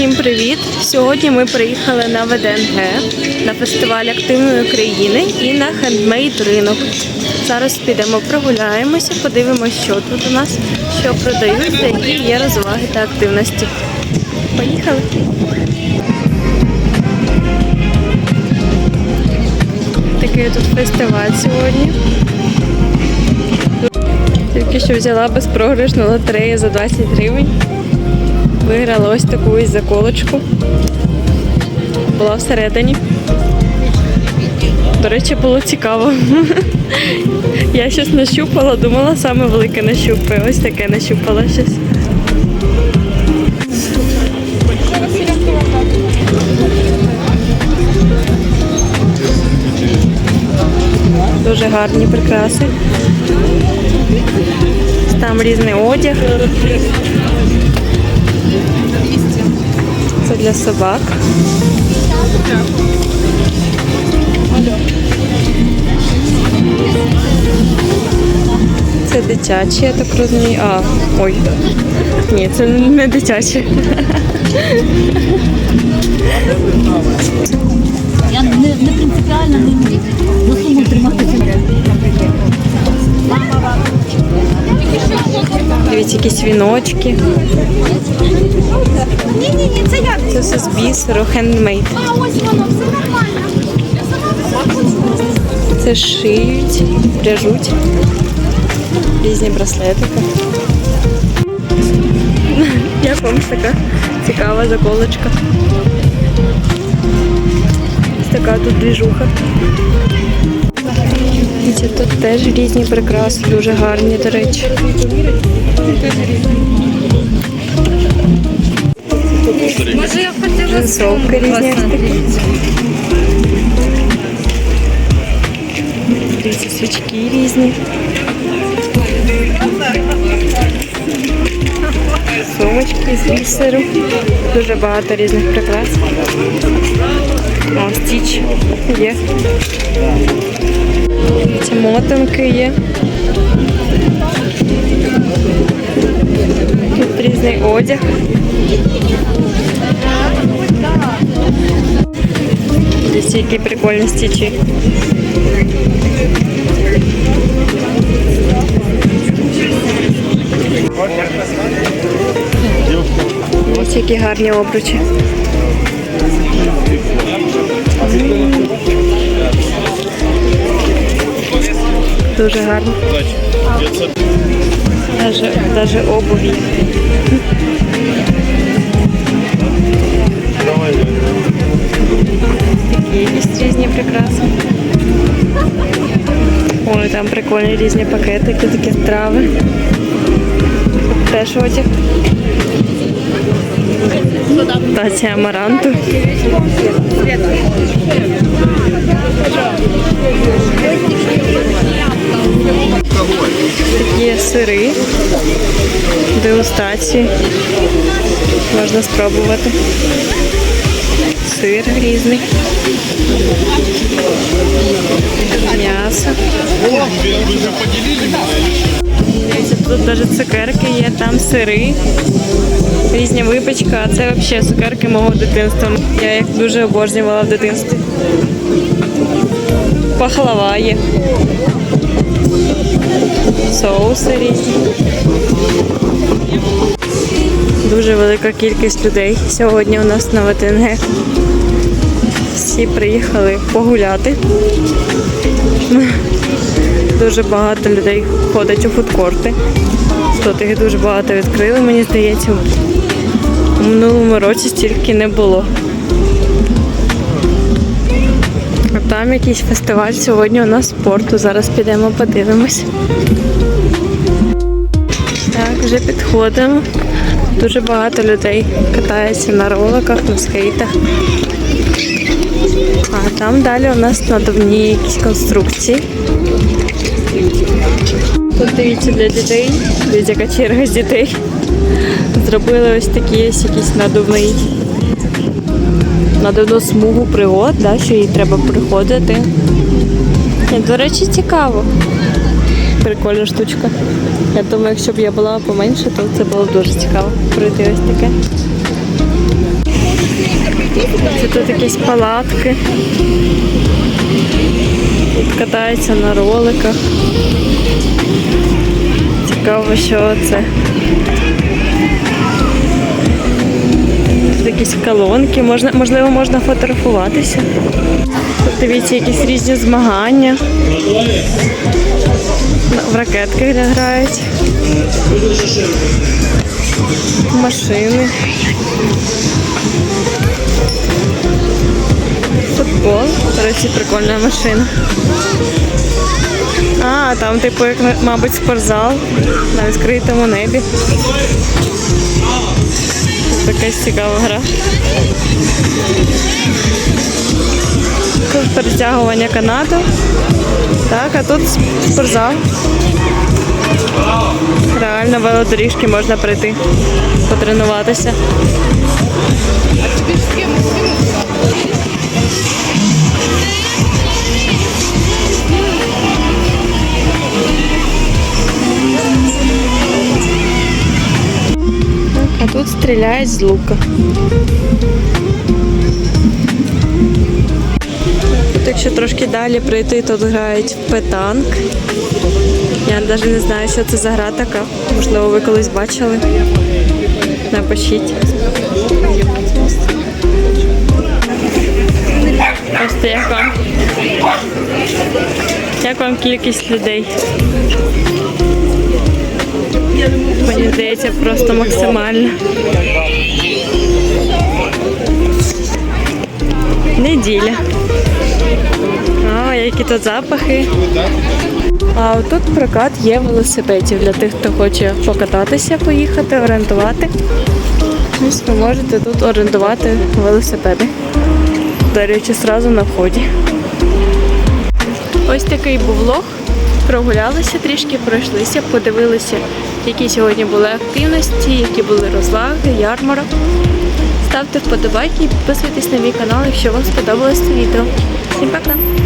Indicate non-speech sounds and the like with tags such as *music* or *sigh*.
Всім привіт! Сьогодні ми приїхали на ВДНГ на фестиваль активної країни і на хендмейд ринок. Зараз підемо прогуляємося, подивимося, що тут у нас, що продають, які є розваги та активності. Поїхали! Такий тут фестиваль сьогодні. Тільки що взяла безпрограшну лотерею за 20 гривень. Виграла ось таку ось заколочку. Була всередині. До речі, було цікаво. *laughs* Я щось нащупала, думала, саме велике нащупаю. Ось таке нащупала щось. Дуже гарні прикраси. Там різний одяг. Для собак. Це дитячі, я так розумію. А, ой. Ні, це не дитячі. Я не, не принципіально не до суму триматися. Дивіться, якісь віночки. Все з бісеру, хендмейд. Це шиють, пряжуть. Різні браслетики. *laughs* Як вам така цікава заколочка? Ось така тут двіжуха. Тут теж різні прикраси, дуже гарні, до речі. Джинсовки різні ось такі. Дивіться, свічки різні. Сумочки з бісеру. Дуже багато різних прикрас. О, стіч є. Ці мотанки є. Тут різний одяг. Дивіться, які прикольні стічі. Ось які гарні обручі. Дуже гарно. Даже, даже є. Такі якісь різні прикраси. Ой, там прикольні різні пакетики, такі трави. Тут теж одяг. Тація амаранту. Такі сири, дегустації. Можна спробувати. Сир різний. М'ясо. Тут навіть цукерки є, там сири, різні випічка, а це взагалі цукерки мого дитинства. Я їх дуже обожнювала в дитинстві. Пахлава є. Соуси різні. Дуже велика кількість людей сьогодні у нас на ВТНГ. Всі приїхали погуляти. Дуже багато людей ходить у фудкорти. Тут їх дуже багато відкрили, мені здається. У минулому році стільки не було. А там якийсь фестиваль сьогодні у нас спорту. Зараз підемо подивимось. Так, вже підходимо. Дуже багато людей катається на роликах, на скейтах. А там далі у нас надувні якісь конструкції. Тут дивіться для дітей, дивіться, яка черга з дітей. Зробили ось такі є якийсь надувний надувну смугу пригод, да, що їй треба приходити. І, До речі, цікаво. Прикольна штучка. Я думаю, якщо б я була поменше, то це було б дуже цікаво. Пройти ось таке. Це тут якісь палатки. Тут катаються на роликах. Цікаво, що це. Тут якісь колонки, можна, можливо, можна фотографуватися. Тут дивіться, якісь різні змагання. В ракетках грають. Машини. Футбол. До речі, прикольна машина. А, там, типу, як, мабуть, спортзал на відкритому небі. Якась цікава гра. Тут перетягування канату. Так, а тут спортзал. Реально велодоріжки можна прийти, потренуватися. Так, а тут стріляють з лука. Якщо трошки далі прийти, тут грають в петанк. Я навіть не знаю, що це за гра така. Можливо, ви колись бачили. Напишіть. Просто як вам? Як вам кількість людей? Мені здається, просто максимально. Неділя. А, які тут запахи. А тут прокат є велосипедів для тих, хто хоче покататися, поїхати, орендувати. Ось ви можете тут орендувати велосипеди. До речі, зразу на вході. Ось такий був влог. Прогулялися трішки, пройшлися, подивилися, які сьогодні були активності, які були розваги, ярмарок. Ставте вподобайки і підписуйтесь на мій канал, якщо вам сподобалось це відео. Всім пока!